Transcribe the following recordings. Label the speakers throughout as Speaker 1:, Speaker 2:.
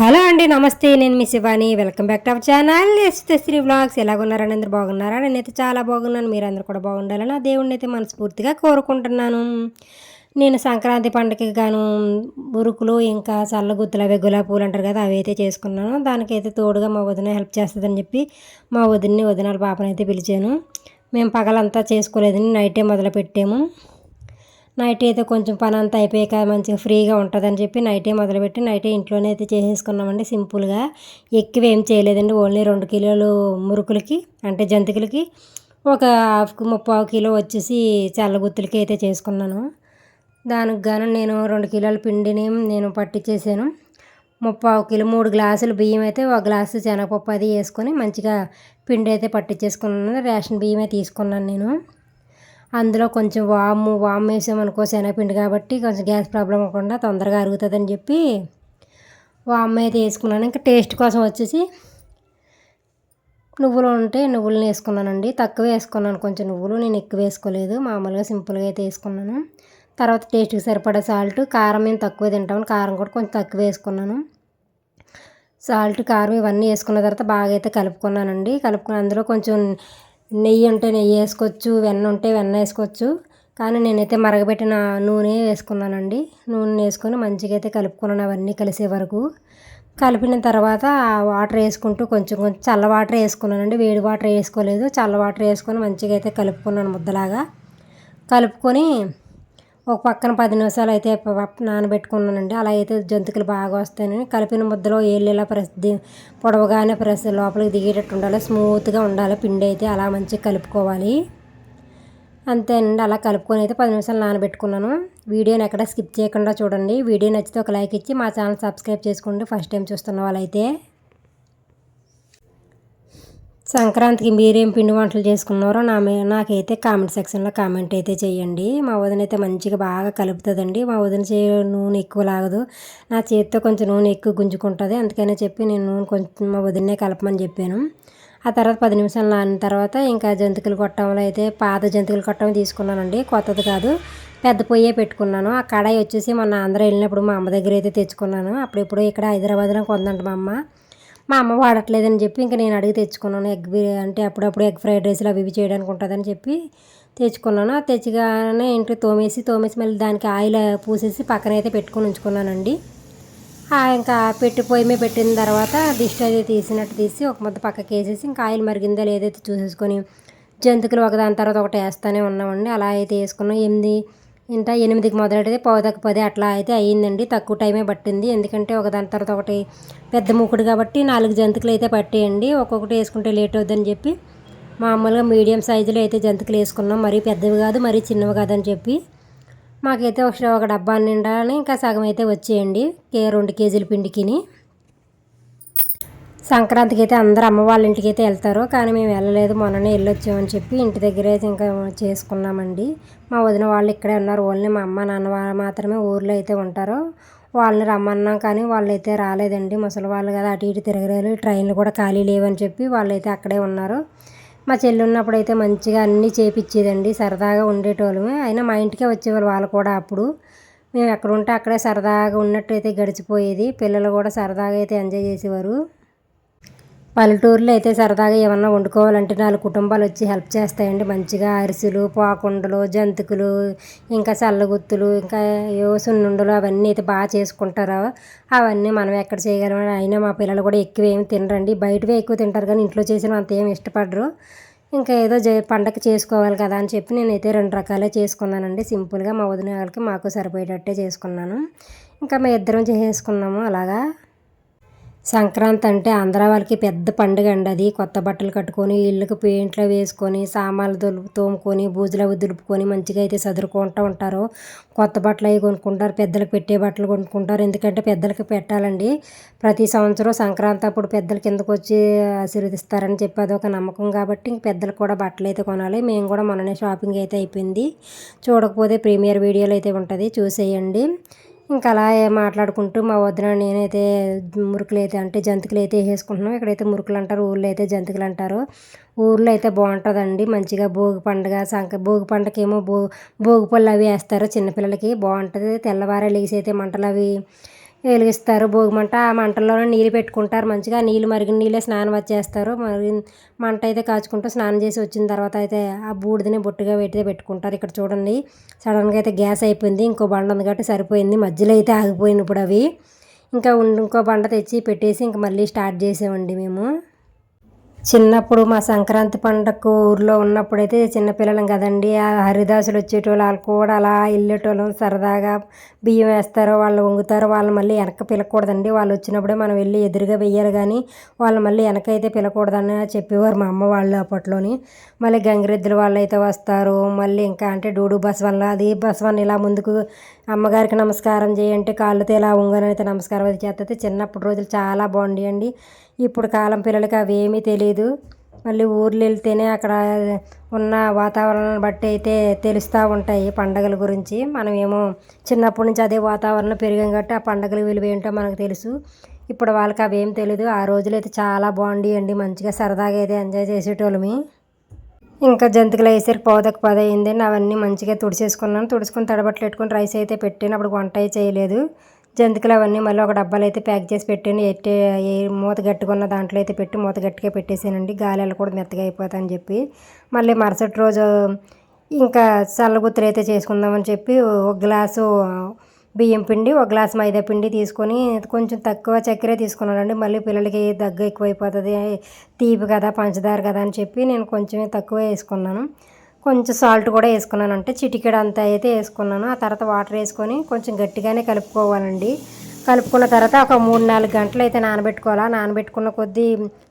Speaker 1: Hello అండి నమస్తే. నేను మీ Shivani. Welcome back to our channel. Sri vlogs ఎలాగున్నారని అందరు బాగున్నారా? నేనైతే చాలా బాగున్నాను. మీరందరూ కూడా బాగుండాలని ఆ దేవుడిని అయితే మనస్ఫూర్తిగా కోరుకుంటున్నాను. నేను సంక్రాంతి పండుగకి గాను మురుకులు ఇంకా చల్లగుత్తులు అవి గులాబీ పూలు అంటారు కదా అవి అయితే చేసుకున్నాను. దానికైతే తోడుగా మా వదిన హెల్ప్ చేస్తుందని చెప్పి మా వదిన్ని వదినాల పాపనైతే పిలిచాను. మేము పగలంతా చేసుకోలేదని నైటే మొదలు పెట్టాము నైట్ అయితే కొంచెం పని అంతా అయిపోయాక మంచిగా ఫ్రీగా ఉంటుందని చెప్పి నైటే మొదలుపెట్టి నైటే ఇంట్లోనే అయితే చేసేసుకున్నామండి సింపుల్గా. ఎక్కువ ఏం చేయలేదండి ఓన్లీ రెండు కిలోలు మురుకులకి అంటే జంతికలకి ఒక హాఫ్ ముప్పావు కిలో వచ్చేసి చల్లగుత్తులకి అయితే చేసుకున్నాను. దానికి గాను నేను రెండు కిలోల పిండిని నేను పట్టించేసాను ముప్పావు కిలో మూడు గ్లాసులు బియ్యం అయితే ఒక గ్లాసు శనగపప్పు అది వేసుకొని మంచిగా పిండి అయితే పట్టించేసుకున్నాను రేషన్ బియ్యమే తీసుకున్నాను నేను. అందులో కొంచెం వాము వాము వేసామనుకో శనగపిండి కాబట్టి కొంచెం గ్యాస్ ప్రాబ్లం అవ్వకుండా తొందరగా అరుగుతుందని చెప్పి వాము అయితే వేసుకున్నాను. ఇంకా టేస్ట్ కోసం వచ్చేసి నువ్వులు ఉంటే నువ్వులను వేసుకున్నానండి. తక్కువ వేసుకున్నాను. కొంచెం నువ్వులు నేను ఎక్కువ వేసుకోలేదు. మామూలుగా సింపుల్గా అయితే వేసుకున్నాను. తర్వాత టేస్ట్కి సరిపడా సాల్ట్ కారం మేము తక్కువ తింటాము కారం కూడా కొంచెం తక్కువ వేసుకున్నాను. సాల్ట్ కారం ఇవన్నీ వేసుకున్న తర్వాత బాగా అయితే కలుపుకున్నానండి. కలుపుకుని అందులో కొంచెం నెయ్యి ఉంటే నెయ్యి వేసుకోవచ్చు వెన్న ఉంటే వెన్న వేసుకోవచ్చు. కానీ నేనైతే మరగబెట్టిన నూనె వేసుకున్నానండి. నూనె వేసుకొని మంచిగా అయితే కలుపుకున్నాను అవన్నీ కలిసే వరకు. కలిపిన తర్వాత వాటర్ వేసుకుంటూ కొంచెం కొంచెం చల్ల వాటర్ వేసుకున్నానండి. వేడి వాటర్ వేసుకోలేదు. చల్ల వాటర్ వేసుకొని మంచిగా అయితే కలుపుకున్నాను ముద్దలాగా. కలుపుకొని ఒక పక్కన పది నిమిషాలు అయితే నానబెట్టుకున్నానండి. అలా అయితే జంతికలు బాగా వస్తాయని. కలిపిన ముద్దలో ఏళ్ళేలా ప్రెస్ పొడవగానే ప్రెస్ లోపలికి దిగేటట్టు ఉండాలి. స్మూత్గా ఉండాలి. పిండి అయితే అలా మంచిగా కలుపుకోవాలి. అంతేనండి. అలా కలుపుకొని అయితే పది నిమిషాలు నానబెట్టుకున్నాను. వీడియోని ఎక్కడ స్కిప్ చేయకుండా చూడండి. వీడియో నచ్చితే ఒక లైక్ ఇచ్చి మా ఛానల్ సబ్స్క్రైబ్ చేసుకోండి. ఫస్ట్ టైం చూస్తున్న వాళ్ళైతే సంక్రాంతికి మీరేం పిండి వంటలు చేసుకున్నారో నా నాకైతే కామెంట్ సెక్షన్లో కామెంట్ అయితే చేయండి మా వదిన అయితే మంచిగా బాగా కలుపుతుందండి. మా వదిన చే నూనె ఎక్కువ లాగదు. నా చేతితో కొంచెం నూనె ఎక్కువ గుంజుకుంటుంది. అందుకనే చెప్పి నేను నూనె కొంచెం మా వదిన్నే కలపమని చెప్పాను. ఆ తర్వాత పది నిమిషాలు నానిన తర్వాత ఇంకా జంతికలు కొట్టంలో అయితే పాత జంతికలు కొట్టం తీసుకున్నానండి. కొత్తది కాదు. పెద్ద పొయ్యే పెట్టుకున్నాను. ఆ కడాయి వచ్చేసి మొన్న ఆంధ్ర వెళ్ళినప్పుడు మా అమ్మ దగ్గర అయితే తెచ్చుకున్నాను. అప్పుడెప్పుడు ఇక్కడ హైదరాబాద్లో కొందంట మా అమ్మ. మా అమ్మ వాడట్లేదని చెప్పి ఇంకా నేను అడిగి తెచ్చుకున్నాను. ఎగ్ అంటే అప్పుడప్పుడు ఎగ్ ఫ్రైడ్ రైస్లు అవి ఇవి చేయడానికి ఉంటుందని చెప్పి తెచ్చుకున్నాను. తెచ్చిగానే ఇంట్లో తోమేసి తోమేసి మళ్ళీ దానికి ఆయిల్ పూసేసి పక్కన అయితే పెట్టుకొని ఉంచుకున్నానండి. ఇంకా పెట్టి పొయ్యి మీద పెట్టిన తర్వాత దిష్టి అయితే తీసినట్టు తీసి ఒక ముద్ద పక్కకి వేసేసి ఇంకా ఆయిల్ మరిగిందో లేదైతే చూసేసుకొని జంతికలు ఒకదాని తర్వాత ఒకటి వేస్తూనే ఉన్నామండి. అలా అయితే వేసుకున్నాం. ఎనిమిది ఇంత ఎనిమిదికి మొదలెడితే పోదకు పది అట్లా అయితే అయ్యిందండి. తక్కువ టైమే పట్టింది. ఎందుకంటే ఒక దాని తర్వాత ఒకటి పెద్ద మూకుడు కాబట్టి నాలుగు జంతికలు అయితే పట్టేయండి. ఒక్కొక్కటి వేసుకుంటే లేట్ అవుద్దని చెప్పి మామూలుగా మీడియం సైజులో అయితే జంతికలు వేసుకున్నాం. మరీ పెద్దవి కాదు మరీ చిన్నవి కాదని చెప్పి మాకైతే ఒక ఒక డబ్బా నిండాలని ఇంకా సగం అయితే వచ్చేయండి. రెండు కేజీల పిండికిని. సంక్రాంతికి అయితే అందరూ అమ్మ వాళ్ళ ఇంటికి అయితే వెళ్తారు. కానీ మేము వెళ్ళలేదు. మొన్ననే వెళ్ళొచ్చామని చెప్పి ఇంటి దగ్గర అయితే ఇంకా చేసుకున్నామండి. మా వదిన వాళ్ళు ఇక్కడే ఉన్నారు. ఓన్లీ మా అమ్మ నాన్న వాళ్ళు మాత్రమే ఊర్లో అయితే ఉంటారు. వాళ్ళని రమ్మన్నాం కానీ వాళ్ళు అయితే రాలేదండి. ముసలి వాళ్ళు కదా అటు ఇటు తిరగలేరు ట్రైన్లు కూడా ఖాళీ లేవని చెప్పి వాళ్ళు అయితే అక్కడే ఉన్నారు. మా చెల్లి ఉన్నప్పుడు అయితే మంచిగా అన్నీ చేపిచ్చేదండి. సరదాగా ఉండేటోళ్ళమే. అయినా మా ఇంటికే వచ్చేవాళ్ళు వాళ్ళు కూడా అప్పుడు. మేము ఎక్కడ ఉంటే అక్కడే సరదాగా ఉన్నట్టు అయితే గడిచిపోయేది. పిల్లలు కూడా సరదాగా అయితే ఎంజాయ్ చేసేవారు. పల్లెటూరులో అయితే సరదాగా ఏమన్నా వండుకోవాలంటే నాలుగు కుటుంబాలు వచ్చి హెల్ప్ చేస్తాయండి. మంచిగా అరిసెలు పాకుండలు జంతికలు ఇంకా చల్లగుత్తులు ఇంకా ఏవో సున్నుండలు అవన్నీ అయితే బాగా చేసుకుంటారు. అవన్నీ మనం ఎక్కడ చేయగలం? అయినా మా పిల్లలు కూడా ఎక్కువ ఏమి తినరండి. బయటవే ఎక్కువ తింటారు కానీ ఇంట్లో చేసిన అంత ఏమి ఇష్టపడరు. ఇంకా ఏదో పండగ చేసుకోవాలి కదా అని చెప్పి నేనైతే రెండు రకాలే చేసుకున్నానండి. సింపుల్గా మా వదిన వాళ్ళకి మాకు సరిపోయేటట్టే చేసుకున్నాను. ఇంకా మేము ఇద్దరం చేసేసుకున్నాము అలాగా. సంక్రాంతి అంటే ఆంధ్ర వాళ్ళకి పెద్ద పండుగ అండి అది. కొత్త బట్టలు కట్టుకొని ఇళ్ళకి పెయింట్లు వేసుకొని సామాన్లు దులుపు తోముకొని బూజులు అవి దులుపుకొని మంచిగా అయితే చదువుకుంటూ ఉంటారు. కొత్త బట్టలు అవి కొనుక్కుంటారు పెద్దలకు పెట్టే బట్టలు కొనుక్కుంటారు. ఎందుకంటే పెద్దలకి పెట్టాలండి. ప్రతి సంవత్సరం సంక్రాంతి అప్పుడు పెద్దల కిందకు వచ్చి ఆశీర్వదిస్తారని చెప్పి అదొక నమ్మకం కాబట్టి ఇంక పెద్దలకు కూడా బట్టలు అయితే కొనాలి. మేము కూడా మొన్ననే షాపింగ్ అయితే అయిపోయింది. చూడకపోతే ప్రీమియర్ వీడియోలు అయితే ఉంటుంది. చూసేయండి. ఇంకా అలా మాట్లాడుకుంటూ మా వదిన నేనైతే మురుకులు అయితే అంటే జంతికలు అయితే వేసుకుంటున్నాం ఇక్కడైతే మురుకులు అంటారు ఊళ్ళో అయితే జంతికలు అంటారు ఊర్లో అయితే బాగుంటుందండి. మంచిగా భోగి పండుగ సంక భోగి పండుగకేమో భో భోగి పళ్ళు అవి వేస్తారు చిన్నపిల్లలకి. బాగుంటుంది. తెల్లవారే లేచి అయితే మంటలు అవి వెలిగిస్తారు. భోగి మంట ఆ మంటల్లోనే నీళ్ళు పెట్టుకుంటారు. మంచిగా నీళ్ళు మరిగిన నీళ్ళే స్నానం వచ్చేస్తారు మరి మంట అయితే కాచుకుంటూ స్నానం చేసి వచ్చిన తర్వాత అయితే ఆ బూడిదని బొట్టుగా పెట్టి పెట్టుకుంటారు. ఇక్కడ చూడండి సడన్గా అయితే గ్యాస్ అయిపోయింది. ఇంకో బండ ఉంది కాబట్టి సరిపోయింది. మధ్యలో అయితే ఆగిపోయింది ఇప్పుడు అవి. ఇంకా ఇంకో బండ తెచ్చి పెట్టేసి ఇంక మళ్ళీ స్టార్ట్ చేసామండి మేము. చిన్నప్పుడు మా సంక్రాంతి పండగకు ఊర్లో ఉన్నప్పుడైతే చిన్నపిల్లలం కదండి. ఆ హరిదాసులు వచ్చేటోళ్ళు వాళ్ళు కూడా అలా వెళ్ళేటోళ్ళం. సరదాగా బియ్యం వేస్తారు వాళ్ళు వంగుతారు. వాళ్ళు మళ్ళీ వెనక పిలకూడదండి. వాళ్ళు వచ్చినప్పుడే మనం వెళ్ళి ఎదురుగా వెయ్యాలి కానీ వాళ్ళు మళ్ళీ వెనకైతే పిలకూడదని చెప్పేవారు మా అమ్మ వాళ్ళు అప్పట్లోని. మళ్ళీ గంగిరెద్దుల వాళ్ళు అయితే వస్తారు. మళ్ళీ ఇంకా అంటే డూడు బస్ వల్ల అది బసవన్న ఇలా ముందుకు అమ్మగారికి నమస్కారం చేయంటే కాళ్ళతో ఇలా ఉంగని అయితే నమస్కారం అది చేస్తే చిన్నప్పుడు రోజులు చాలా బాగుండేయండి ఇప్పుడు కాలం పిల్లలకి అవేమీ తెలియదు మళ్ళీ ఊర్లు వెళ్తేనే అక్కడ ఉన్న వాతావరణాన్ని బట్టి అయితే తెలుస్తూ ఉంటాయి పండగల గురించి. మనం ఏమో చిన్నప్పటి నుంచి అదే వాతావరణం పెరిగాం కాబట్టి ఆ పండగల విలువ ఏంటో మనకు తెలుసు. ఇప్పుడు వాళ్ళకి అవేం తెలియదు ఆ రోజులు అయితే చాలా బాగుండేయండి మంచిగా సరదాగా అయితే ఎంజాయ్ చేసేటోళ్ళమి. ఇంకా జంతికలు వేసరికి పోదకు పద అయిందండి అవన్నీ మంచిగా తుడిచేసుకున్నాను. తుడుచుకుని తడబట్టలు పెట్టుకుని రైస్ అయితే పెట్టాను. అప్పుడు వంట చేయలేదు. జంతికలు అవన్నీ మళ్ళీ ఒక డబ్బాలు అయితే ప్యాక్ చేసి పెట్టాను. ఎట్టే ఏ మూత గట్టుకున్న దాంట్లో అయితే పెట్టి మూత గట్టిగా పెట్టేసానండి గాలి కూడా మెత్తగా అయిపోతాయని చెప్పి. మళ్ళీ మరుసటి రోజు ఇంకా చల్లగుత్తులు అయితే చేసుకుందామని చెప్పి ఒక గ్లాసు బియ్యం పిండి ఒక గ్లాస్ మైదా పిండి తీసుకొని కొంచెం తక్కువ చక్కెర తీసుకున్నానండి. మళ్ళీ పిల్లలకి దగ్గు ఎక్కువైపోతుంది తీపి కదా పంచదార కదా అని చెప్పి నేను కొంచెం తక్కువ వేసుకున్నాను. కొంచెం సాల్ట్ కూడా వేసుకున్నాను అంటే చిటికెడు అంతా అయితే వేసుకున్నాను. ఆ తర్వాత వాటర్ వేసుకొని కొంచెం గట్టిగానే కలుపుకోవాలండి. కలుపుకున్న తర్వాత ఒక మూడు నాలుగు గంటలు అయితే నానబెట్టుకోవాలా. నానబెట్టుకున్న కొద్దీ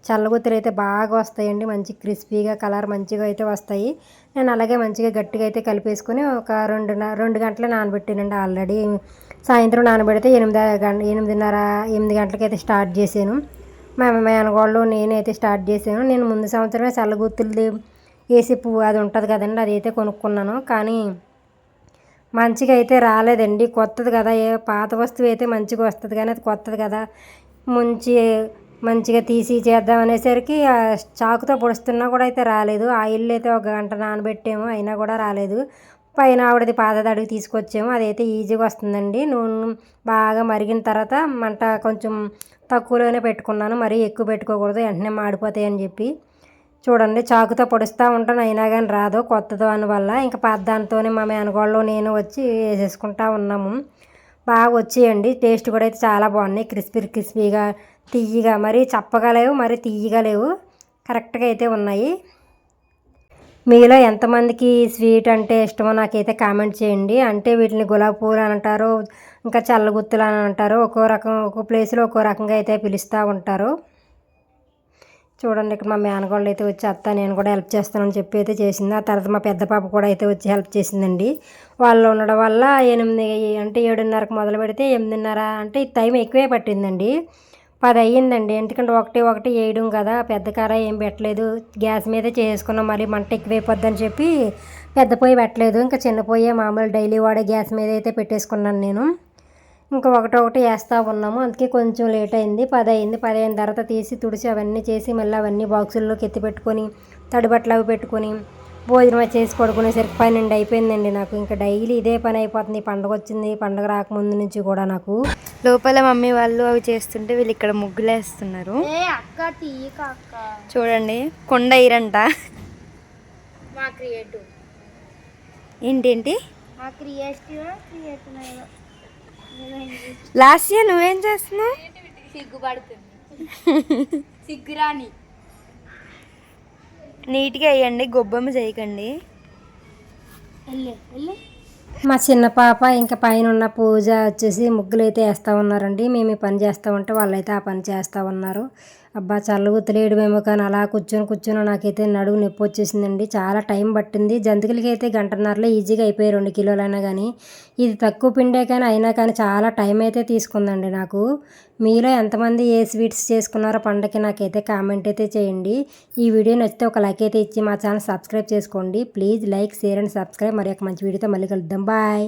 Speaker 1: చల్లగుత్తులు అయితే బాగా వస్తాయండి. మంచి క్రిస్పీగా కలర్ మంచిగా అయితే వస్తాయి. నేను అలాగే మంచిగా గట్టిగా అయితే కలిపేసుకొని ఒక రెండు రెండు గంటలు నానబెట్టానండి ఆల్రెడీ. సాయంత్రం నానబెడితే ఎనిమిది గంట ఎనిమిదిన్నర ఎనిమిది గంటలకైతే స్టార్ట్ చేశాను. మా మేనగోళ్ళు నేనైతే స్టార్ట్ చేశాను. నేను ముందు సంవత్సరమే చల్లగుత్తులది ఏసీ పువ్వు అది ఉంటుంది కదండి అది అయితే కొనుక్కున్నాను. కానీ మంచిగా అయితే రాలేదండి. కొత్తది కదా ఏ పాత వస్తువు అయితే మంచిగా వస్తుంది కానీ అది కొత్తది కదా. ముంచి మంచిగా తీసి చేద్దాం అనేసరికి చాకుతో పొడుస్తున్నా కూడా అయితే రాలేదు. ఆయిల్ అయితే ఒక గంట నానబెట్టాము అయినా కూడా రాలేదు. పైన ఆవిడది పాతది తీసుకొచ్చాము. అదైతే ఈజీగా వస్తుందండి. నూనె బాగా మరిగిన తర్వాత మంట కొంచెం తక్కువలోనే పెట్టుకున్నాను. మరీ ఎక్కువ పెట్టుకోకూడదు వెంటనే మాడిపోతాయని చెప్పి. చూడండి చాకుతో పొడుస్తూ ఉంటాను అయినా కానీ రాదు కొత్త దాని వల్ల. ఇంకా పాత దానితోనే మా మేనగోళ్ళు నేను వచ్చి వేసేసుకుంటా ఉన్నాము. బాగా వచ్చేయండి. టేస్ట్ కూడా అయితే చాలా బాగున్నాయి. క్రిస్పీ క్రిస్పీగా తీయగా మరీ చప్పగా లేవు మరీ తియ్యగా లేవు కరెక్ట్గా అయితే ఉన్నాయి. మీలో ఎంతమందికి స్వీట్ అంటే ఇష్టమో నాకైతే కామెంట్ చేయండి. అంటే వీటిని గులాబీ పూలు అని అంటారు ఇంకా చల్లగుత్తులు అని అంటారు. ఒక్కో రకం ఒక్కో ప్లేస్లో ఒక్కో రకంగా అయితే పిలుస్తూ ఉంటారు. చూడండి ఇక్కడ మా మేనగోళ్ళు అయితే వచ్చి అత్త నేను కూడా హెల్ప్ చేస్తానని చెప్పి అయితే చేసింది. ఆ తర్వాత మా పెద్ద పాప కూడా అయితే వచ్చి హెల్ప్ చేసిందండి. వాళ్ళు ఉండడం వల్ల ఎనిమిది అంటే ఏడున్నరకు మొదలు పెడితే ఎనిమిదిన్నర అంటే టైం ఎక్కువే పట్టిందండి. పది అయ్యిందండి ఎందుకంటే ఒకటి ఒకటి వేయడం కదా పెద్ద కార ఏం పెట్టలేదు. గ్యాస్ మీదే చేసుకున్నాం మరి మంట ఎక్కువైపోద్దని చెప్పి పెద్ద పొయ్యి పెట్టలేదు. ఇంకా చిన్న పొయ్యి మామూలు డైలీ వాడే గ్యాస్ మీద అయితే పెట్టేసుకున్నాను నేను. ఇంకా ఒకటి ఒకటి వేస్తూ ఉన్నాము. అందుకే కొంచెం లేట్ అయింది. పది అయింది పది అయిన తర్వాత తీసి తుడిచి అవన్నీ చేసి మళ్ళీ అవన్నీ బాక్సుల్లోకి ఎత్తి పెట్టుకొని తడిబట్టలు అవి పెట్టుకొని భోజనం చేసి పడుకునేసరికి పన్నెండు అయిపోయిందండి నాకు. ఇంకా డైలీ ఇదే పని అయిపోతుంది. పండుగ వచ్చింది. పండుగ రాకముందు నుంచి కూడా నాకు
Speaker 2: లోపల మమ్మీ వాళ్ళు అవి చేస్తుంటే వీళ్ళు ఇక్కడ ముగ్గులు వేస్తున్నారు చూడండి కొండ ఇరంట
Speaker 1: మా క్రియేటివ్.
Speaker 2: ఏంటేంటి?
Speaker 1: మా క్రియేటివ్ క్రియేటివ్
Speaker 2: లాస్ట్ ఇయర్ నువ్వేం చేస్తున్నావు?
Speaker 1: సిగ్గుపడుతుంది. సిగ్గురాని.
Speaker 2: నీట్గా వేయండి గొబ్బెమ్మ చేయకండి.
Speaker 1: మా చిన్న పాప ఇంకా పైన ఉన్న పూజ వచ్చేసి ముగ్గులు అయితే వేస్తూ ఉన్నారండి. మేము ఈ పని చేస్తూ ఉంటే వాళ్ళైతే ఆ పని చేస్తూ ఉన్నారు. అబ్బా చల్లగుత్తలేయడమేమో కానీ అలా కూర్చొని కూర్చొని నాకైతే నడువు నొప్పి వచ్చేసిందండి. చాలా టైం పట్టింది. జంతికలకి అయితే గంటన్నరలో ఈజీగా అయిపోయి రెండు కిలోలైనా కానీ. ఇది తక్కువ పిండే కానీ అయినా కానీ చాలా టైం అయితే తీసుకుందండి నాకు. మీలో ఎంతమంది ఏ స్వీట్స్ చేసుకున్నారో పండగకి నాకైతే కామెంట్ అయితే చేయండి. ఈ వీడియో నచ్చితే ఒక లైక్ అయితే ఇచ్చి మా ఛానల్ సబ్స్క్రైబ్ చేసుకోండి. Please like share and subscribe. మరి ఒక మంచి వీడియోతో మళ్ళీ కలుద్దాం. బాయ్.